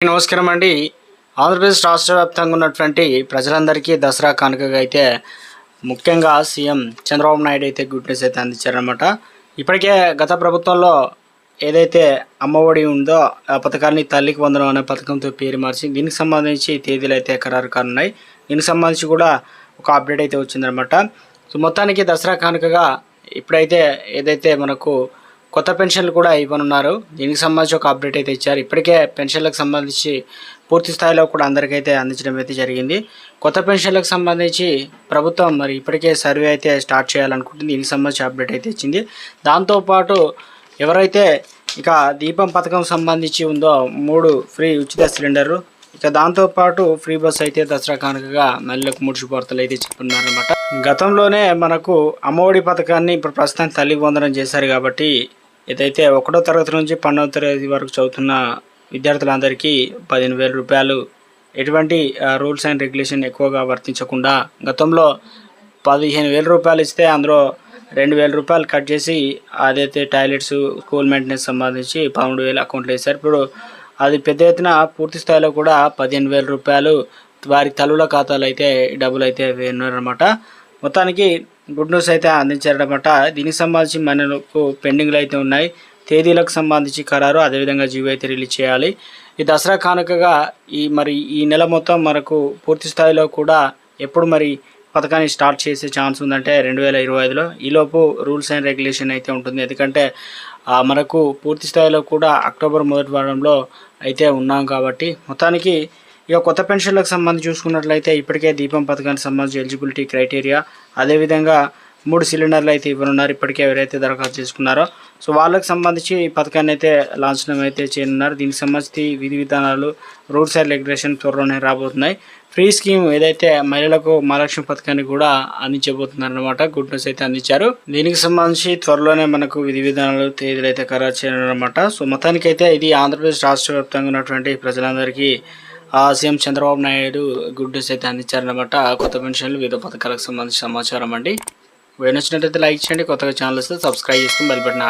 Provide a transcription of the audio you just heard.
నమస్కారం అండి. ఆంధ్రప్రదేశ్ రాష్ట్ర వ్యాప్తంగా ఉన్నటువంటి ప్రజలందరికీ దసరా కానుకగా అయితే ముఖ్యంగా సీఎం చంద్రబాబు నాయుడు అయితే గుడ్ న్యూస్ అయితే అందించారనమాట ఇప్పటికే గత ప్రభుత్వంలో ఏదైతే అమ్మఒడి ఉందో ఆ పథకాన్ని తల్లికి వందనం అనే పథకంతో పేరు మార్చి దీనికి సంబంధించి తేదీలు అయితే ఖరారు కానున్నాయి. దీనికి సంబంధించి కూడా ఒక అప్డేట్ అయితే వచ్చిందనమాట సో మొత్తానికి దసరా కానుకగా ఇప్పుడైతే ఏదైతే మనకు కొత్త పెన్షన్లు కూడా ఇవ్వనున్నారు. దీనికి సంబంధించి ఒక అప్డేట్ అయితే ఇచ్చారు. ఇప్పటికే పెన్షన్లకు సంబంధించి పూర్తి స్థాయిలో కూడా అందరికైతే అందించడం అయితే జరిగింది. కొత్త పెన్షన్లకు సంబంధించి ప్రభుత్వం మరి ఇప్పటికే సర్వే అయితే స్టార్ట్ చేయాలనుకుంటుంది. దీనికి సంబంధించి అప్డేట్ అయితే ఇచ్చింది. దాంతోపాటు ఎవరైతే ఇక దీపం పథకం సంబంధించి ఉందో మూడు ఫ్రీ ఉచిత సిలిండర్లు ఇక దాంతోపాటు ఫ్రీ బస్ అయితే దసరా కానుకగా మహిళలకు మూడు శుభార్తలు అయితే చెప్తున్నారనమాట గతంలోనే మనకు అమ్మఒడి పథకాన్ని ఇప్పుడు ప్రస్తుతం తల్లి వందనం చేశారు కాబట్టి ఇదైతే ఒకటో తరగతి నుంచి పన్నెండవ తరగతి వరకు చదువుతున్న విద్యార్థులందరికీ పదిహేను వేల రూపాయలు. ఎటువంటి రూల్స్ అండ్ రెగ్యులేషన్ ఎక్కువగా వర్తించకుండా గతంలో పదిహేను వేల రూపాయలు ఇస్తే అందులో రెండు వేల రూపాయలు కట్ చేసి అదైతే టాయిలెట్స్ స్కూల్ మెయింటెనెన్స్ సంబంధించి పదమూడు వేలు అకౌంట్లో వేశారు. ఇప్పుడు అది పెద్ద ఎత్తున పూర్తి స్థాయిలో కూడా పదిహేను వేల రూపాయలు వారి తల్లుల ఖాతాలు అయితే డబ్బులు అయితే వేయన్నారనమాట మొత్తానికి గుడ్ న్యూస్ అయితే అందించారనమాట దీనికి సంబంధించి మనకు పెండింగ్లు అయితే ఉన్నాయి. తేదీలకు సంబంధించి ఖరారు అదేవిధంగా జీవో అయితే రిలీజ్ చేయాలి. ఈ దసరా కానుకగా ఈ మరి ఈ నెల మొత్తం మనకు పూర్తి స్థాయిలో కూడా ఎప్పుడు మరి పథకాన్ని స్టార్ట్ చేసే ఛాన్స్ ఉందంటే రెండు వేల ఇరవై ఐదులో. ఈలోపు రూల్స్ అండ్ రెగ్యులేషన్ అయితే ఉంటుంది. ఎందుకంటే మనకు పూర్తి స్థాయిలో కూడా అక్టోబర్ మొదటి వారంలో అయితే ఉన్నాం కాబట్టి మొత్తానికి ఇక కొత్త పెన్షన్లకు సంబంధించి చూసుకున్నట్లయితే ఇప్పటికే దీపం పథకానికి సంబంధించి ఎలిజిబిలిటీ క్రైటీరియా అదేవిధంగా మూడు సిలిండర్లు అయితే ఇవ్వనున్నారు. ఇప్పటికే ఎవరైతే దరఖాస్తు చేసుకున్నారో సో వాళ్ళకి సంబంధించి ఈ పథకాన్ని అయితే లాంఛనం అయితే చేయనున్నారు. దీనికి సంబంధించి విధి విధానాలు రూల్స్ అండ్ రెగ్యులేషన్ త్వరలోనే రాబోతున్నాయి. ఫ్రీ స్కీమ్ ఏదైతే మహిళలకు మహాలక్ష్మి పథకాన్ని కూడా అందించబోతున్నారు అనమాట గుడ్ న్యూస్ అయితే అందించారు. దీనికి సంబంధించి త్వరలోనే మనకు విధి విధానాలు తేదీలు అయితే ఖరారు చేయనున్నమాట. సో మొత్తానికైతే ఇది ఆంధ్రప్రదేశ్ రాష్ట్ర వ్యాప్తంగా ఉన్నటువంటి ప్రజలందరికీ CM Chandrababu Naidu good news అయితే అందించారనమాట కొత్త పెన్షన్లు వివిధ పథకాలకు సంబంధించిన సమాచారం అండి. వీడియో నచ్చినట్లయితే లైక్ చేయండి కొత్తగా ఛానల్ వస్తే సబ్స్క్రైబ్ చేసుకుని బెల్ బటన్